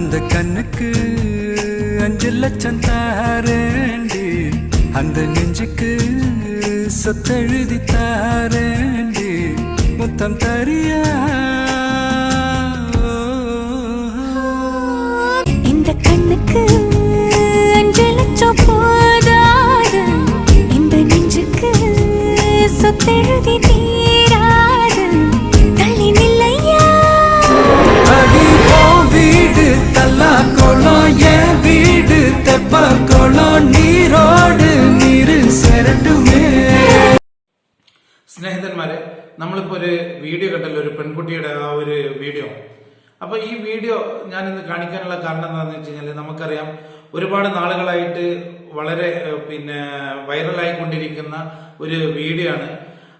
அந்த கண்ணுக்கு அஞ்சு லட்சம் தாரேண்டி. அந்த நெஞ்சுக்கு சொத்தெழுதி தாரேண்டி. மொத்தம் தரியா? இந்த கண்ணுக்கு அஞ்சு லட்சம் போதாது. இந்த நெஞ்சுக்கு சொத்தெழுதி என் வீடு தெப்ப கோலம் நீரோடு நீரு செரட்டுமே സ്നേഹിതന്മാരെ നമ്മളിപ്പോൾ ഒരു വീഡിയോ കണ്ടല്ലോ ഒരു പെൺകുട്ടിയുടെ ആ ഒരു വീഡിയോ അപ്പോൾ ഈ വീഡിയോ ഞാൻ ഇന്ന് കാണിക്കാനുള്ള കാരണം എന്താണെന്ന് വെച്ച് കഴിഞ്ഞാൽ നമുക്കറിയാം ഒരുപാട് നാളുകളായിട്ട് വളരെ ഏഹ്, പിന്നെ വൈറലായിക്കൊണ്ടിരിക്കുന്ന ഒരു വീഡിയോ ആണ്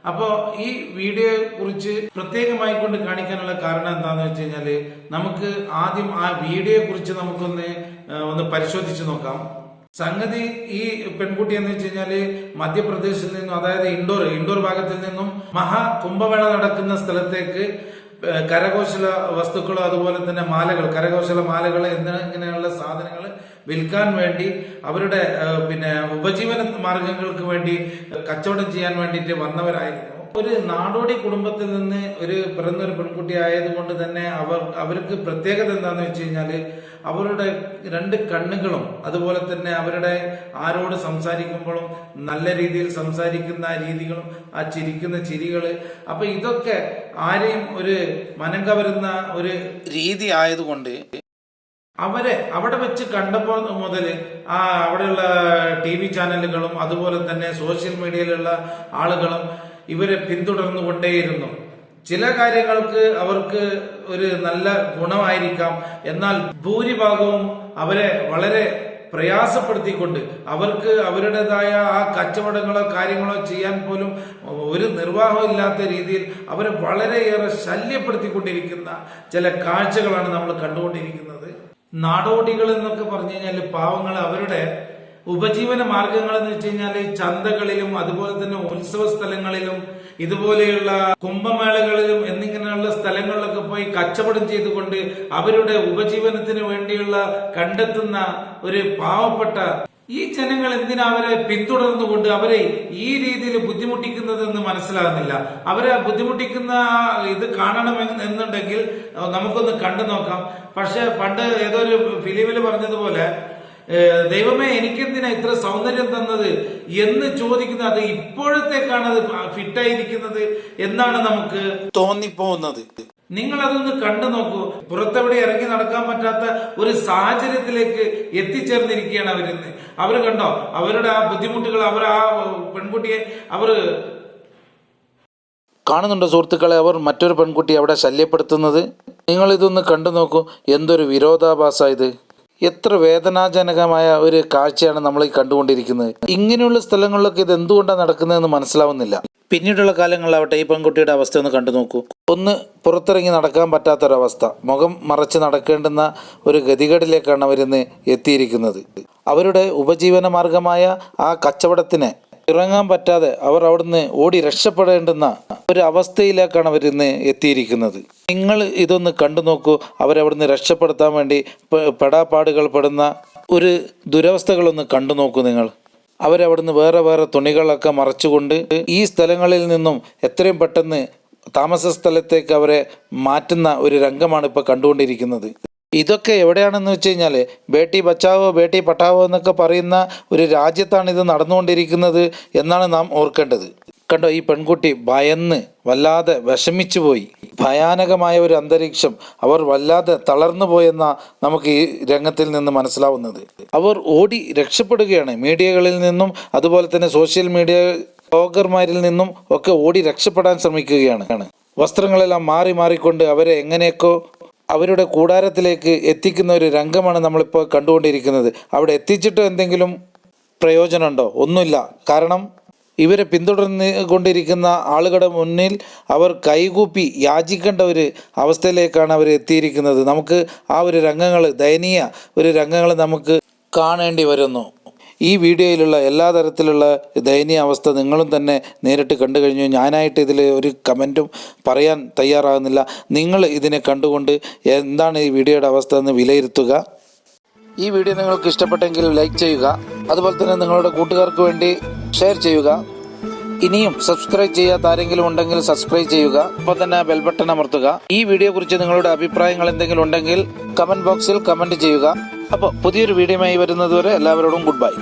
അപ്പോൾ ഈ വീഡിയോയെ കുറിച്ച് പ്രത്യേകമായി കൊണ്ട് കാണിക്കാനുള്ള കാരണം എന്താണെന്ന് വെച്ച് കഴിഞ്ഞാൽ നമുക്ക് ആദ്യം ആ വീഡിയോയെ കുറിച്ച് നമുക്കൊന്ന് ഒന്ന് പരിശോധിച്ചു നോക്കാം. സംഗതി ഈ പെൺകുട്ടി എന്ന് വെച്ച് കഴിഞ്ഞാൽ മധ്യപ്രദേശിൽ നിന്നും അതായത് ഇൻഡോർ ഇൻഡോർ ഭാഗത്തിൽ നിന്നും മഹാ കുംഭമേള നടക്കുന്ന സ്ഥലത്തേക്ക് കരകൗശല വസ്തുക്കളോ അതുപോലെ തന്നെ മാലകൾ കരകൗശല മാലകൾ എന്നിങ്ങനെയുള്ള സാധനങ്ങൾ വിൽക്കാൻ വേണ്ടി അവരുടെ പിന്നെ ഉപജീവന മാർഗങ്ങൾക്ക് വേണ്ടി കച്ചവടം ചെയ്യാൻ വേണ്ടിയിട്ട് വന്നവരായിരുന്നു. ഒരു നാടോടി കുടുംബത്തിൽ നിന്ന് ഒരു പിറന്നൊരു പെൺകുട്ടി ആയതുകൊണ്ട് തന്നെ അവർ അവർക്ക് പ്രത്യേകത എന്താണെന്ന് വെച്ച് കഴിഞ്ഞാൽ അവരുടെ രണ്ട് കണ്ണുകളും അതുപോലെ തന്നെ അവരുടെ ആരോട് സംസാരിക്കുമ്പോഴും നല്ല രീതിയിൽ സംസാരിക്കുന്ന രീതികളും ആ ചിരിക്കുന്ന ചിരികൾ അപ്പൊ ഇതൊക്കെ ആരെയും ഒരു മനം കവരുന്ന ഒരു രീതി ആയതുകൊണ്ട് അവരെ അവിടെ വെച്ച് കണ്ടപ്പോൾ മുതൽ ആ അവിടെയുള്ള ടി വി ചാനലുകളും അതുപോലെ തന്നെ സോഷ്യൽ മീഡിയയിലുള്ള ആളുകളും ഇവരെ പിന്തുടർന്നു കൊണ്ടേയിരുന്നു ചില കാര്യങ്ങൾക്ക് അവർക്ക് ഒരു നല്ല ഗുണമായിരിക്കാം. എന്നാൽ ഭൂരിഭാഗവും അവരെ വളരെ പ്രയാസപ്പെടുത്തിക്കൊണ്ട് അവർക്ക് അവരുടേതായ ആ കച്ചവടങ്ങളോ കാര്യങ്ങളോ ചെയ്യാൻ പോലും ഒരു നിർവാഹം ഇല്ലാത്ത രീതിയിൽ അവരെ വളരെയേറെ ശല്യപ്പെടുത്തിക്കൊണ്ടിരിക്കുന്ന ചില കാഴ്ചകളാണ് നമ്മൾ കണ്ടുകൊണ്ടിരിക്കുന്നത്. നാടോടികൾ എന്നൊക്കെ പറഞ്ഞു കഴിഞ്ഞാൽ പാവങ്ങൾ അവരുടെ ഉപജീവന മാർഗങ്ങൾ എന്ന് വെച്ച് കഴിഞ്ഞാൽ ചന്തകളിലും അതുപോലെ തന്നെ ഉത്സവ സ്ഥലങ്ങളിലും ഇതുപോലെയുള്ള കുംഭമേളകളിലും എന്നിങ്ങനെയുള്ള സ്ഥലങ്ങളിലൊക്കെ പോയി കച്ചവടം ചെയ്തുകൊണ്ട് അവരുടെ ഉപജീവനത്തിന് വേണ്ടിയുള്ള കണ്ടെത്തുന്ന ഒരു പാവപ്പെട്ട ഈ ജനങ്ങൾ എന്തിനാ അവരെ പിന്തുടർന്നുകൊണ്ട് അവരെ ഈ രീതിയിൽ ബുദ്ധിമുട്ടിക്കുന്നതെന്ന് മനസ്സിലാകുന്നില്ല. അവരെ ബുദ്ധിമുട്ടിക്കുന്ന ഇത് കാണണം എന്നുണ്ടെങ്കിൽ നമുക്കൊന്ന് കണ്ടു നോക്കാം. പക്ഷെ പണ്ട് ഏതോ ഒരു ഫിലിമിൽ പറഞ്ഞതുപോലെ ദൈവമേ എനിക്കെന്തിനാ ഇത്ര സൗന്ദര്യം തന്നത്? എന്ന് ചോദിക്കുന്ന അത് ഇപ്പോഴത്തേക്കാണ് അത് ഫിറ്റായിരിക്കുന്നത് എന്നാണ് നമുക്ക് തോന്നിപ്പോകുന്നത്. നിങ്ങൾ അതൊന്ന് കണ്ടു നോക്കൂ. പുറത്തെവിടെ ഇറങ്ങി നടക്കാൻ പറ്റാത്ത ഒരു സാഹചര്യത്തിലേക്ക് എത്തിച്ചേർന്നിരിക്കുകയാണ് അവരിന്ന് അവർ കണ്ടോ? അവരുടെ ആ ബുദ്ധിമുട്ടുകൾ അവർ ആ പെൺകുട്ടിയെ അവർ കാണുന്നുണ്ടോ സുഹൃത്തുക്കളെ? അവർ മറ്റൊരു പെൺകുട്ടി അവിടെ ശല്യപ്പെടുത്തുന്നത്? നിങ്ങൾ ഇതൊന്ന് കണ്ടു നോക്കൂ. എന്തൊരു വിരോധാഭാസ ഇത്. എത്ര വേദനാജനകമായ ഒരു കാഴ്ചയാണ് നമ്മൾ ഈ കണ്ടുകൊണ്ടിരിക്കുന്നത്. ഇങ്ങനെയുള്ള സ്ഥലങ്ങളിലൊക്കെ ഇത് എന്തുകൊണ്ടാണ് നടക്കുന്നതെന്ന് മനസ്സിലാവുന്നില്ല. പിന്നീടുള്ള കാലങ്ങളിലാവട്ടെ ഈ പെൺകുട്ടിയുടെ അവസ്ഥ ഒന്ന് കണ്ടു നോക്കൂ. ഒന്ന് പുറത്തിറങ്ങി നടക്കാൻ പറ്റാത്തൊരവസ്ഥ. മുഖം മറച്ച് നടക്കേണ്ടുന്ന ഒരു ഗതികേടിലേക്കാണ് അവരിന്ന് എത്തിയിരിക്കുന്നത്. അവരുടെ ഉപജീവന മാർഗമായ ആ കച്ചവടത്തിന് ഇറങ്ങാൻ പറ്റാതെ അവർ അവിടുന്ന് ഓടി രക്ഷപ്പെടേണ്ടുന്ന ഒരു അവസ്ഥയിലേക്കാണ് അവരിന്ന് എത്തിയിരിക്കുന്നത്. നിങ്ങൾ ഇതൊന്ന് കണ്ടു നോക്കൂ. അവരവിടുന്ന് രക്ഷപ്പെടുത്താൻ വേണ്ടി പെടാപ്പാടുകൾ പെടുന്ന ഒരു ദുരവസ്ഥകളൊന്ന് കണ്ടു നോക്കൂ നിങ്ങൾ. അവരവിടുന്ന് വേറെ വേറെ തുണികളൊക്കെ മറച്ചുകൊണ്ട് ഈ സ്ഥലങ്ങളിൽ നിന്നും എത്രയും പെട്ടെന്ന് താമസ സ്ഥലത്തേക്ക് അവരെ മാറ്റുന്ന ഒരു രംഗമാണ് ഇപ്പോൾ കണ്ടുകൊണ്ടിരിക്കുന്നത്. ഇതൊക്കെ എവിടെയാണെന്ന് വെച്ച് കഴിഞ്ഞാൽ ബേട്ടി ബച്ചാവോ ബേട്ടി പഠാവോ എന്നൊക്കെ പറയുന്ന ഒരു രാജ്യത്താണ് ഇത് നടന്നുകൊണ്ടിരിക്കുന്നത് എന്നാണ് നാം ഓർക്കേണ്ടത്. കണ്ടോ ഈ പെൺകുട്ടി ഭയന്ന് വല്ലാതെ വിഷമിച്ചു പോയി ഭയാനകമായ ഒരു അന്തരീക്ഷം അവർ വല്ലാതെ തളർന്നു പോയെന്ന നമുക്ക് ഈ രംഗത്തിൽ നിന്ന് മനസ്സിലാവുന്നത്. അവർ ഓടി രക്ഷപ്പെടുകയാണ്. മീഡിയകളിൽ നിന്നും അതുപോലെ തന്നെ സോഷ്യൽ മീഡിയ ബ്ലോഗർമാരിൽ നിന്നും ഒക്കെ ഓടി രക്ഷപ്പെടാൻ ശ്രമിക്കുകയാണ്. വസ്ത്രങ്ങളെല്ലാം മാറി മാറിക്കൊണ്ട് അവരെ എങ്ങനെയൊക്കെ അവരുടെ കൂടാരത്തിലേക്ക് എത്തിക്കുന്ന ഒരു രംഗമാണ് നമ്മളിപ്പോൾ കണ്ടുകൊണ്ടിരിക്കുന്നത്. അവിടെ എത്തിച്ചിട്ട് എന്തെങ്കിലും പ്രയോജനമുണ്ടോ? ഒന്നുമില്ല. കാരണം ഇവരെ പിന്തുടർന്ന് കൊണ്ടിരിക്കുന്ന ആളുകളുടെ മുന്നിൽ അവർ കൈകൂപ്പി യാചിക്കേണ്ട ഒരു അവസ്ഥയിലേക്കാണ് അവർ എത്തിയിരിക്കുന്നത്. നമുക്ക് ആ ഒരു രംഗങ്ങൾ ദയനീയ ഒരു രംഗങ്ങൾ നമുക്ക് കാണേണ്ടി വരുന്നു. ഈ വീഡിയോയിലുള്ള എല്ലാ തരത്തിലുള്ള ദയനീയ അവസ്ഥ നിങ്ങളും തന്നെ നേരിട്ട് കണ്ടു കഴിഞ്ഞു. ഞാനായിട്ട് ഇതിൽ ഒരു കമന്റും പറയാൻ തയ്യാറാകുന്നില്ല. നിങ്ങൾ ഇതിനെ കണ്ടുകൊണ്ട് എന്താണ് ഈ വീഡിയോയുടെ അവസ്ഥ എന്ന് വിലയിരുത്തുക. ഈ വീഡിയോ നിങ്ങൾക്ക് ഇഷ്ടപ്പെട്ടെങ്കിൽ ലൈക്ക് ചെയ്യുക. അതുപോലെ തന്നെ നിങ്ങളുടെ കൂട്ടുകാർക്ക് വേണ്ടി ഷെയർ ചെയ്യുക. ഇനിയും സബ്സ്ക്രൈബ് ചെയ്യാത്ത ആരെങ്കിലും ഉണ്ടെങ്കിൽ സബ്സ്ക്രൈബ് ചെയ്യുക. അപ്പോൾ തന്നെ ബെൽ ബട്ടൺ അമർത്തുക. ഈ വീഡിയോ കുറിച്ച് നിങ്ങളുടെ അഭിപ്രായങ്ങൾ എന്തെങ്കിലും ഉണ്ടെങ്കിൽ കമന്റ് ബോക്സിൽ കമന്റ് ചെയ്യുക. അപ്പോൾ പുതിയൊരു വീഡിയോയുമായി വരുന്നതുവരെ എല്ലാവരോടും ഗുഡ് ബൈ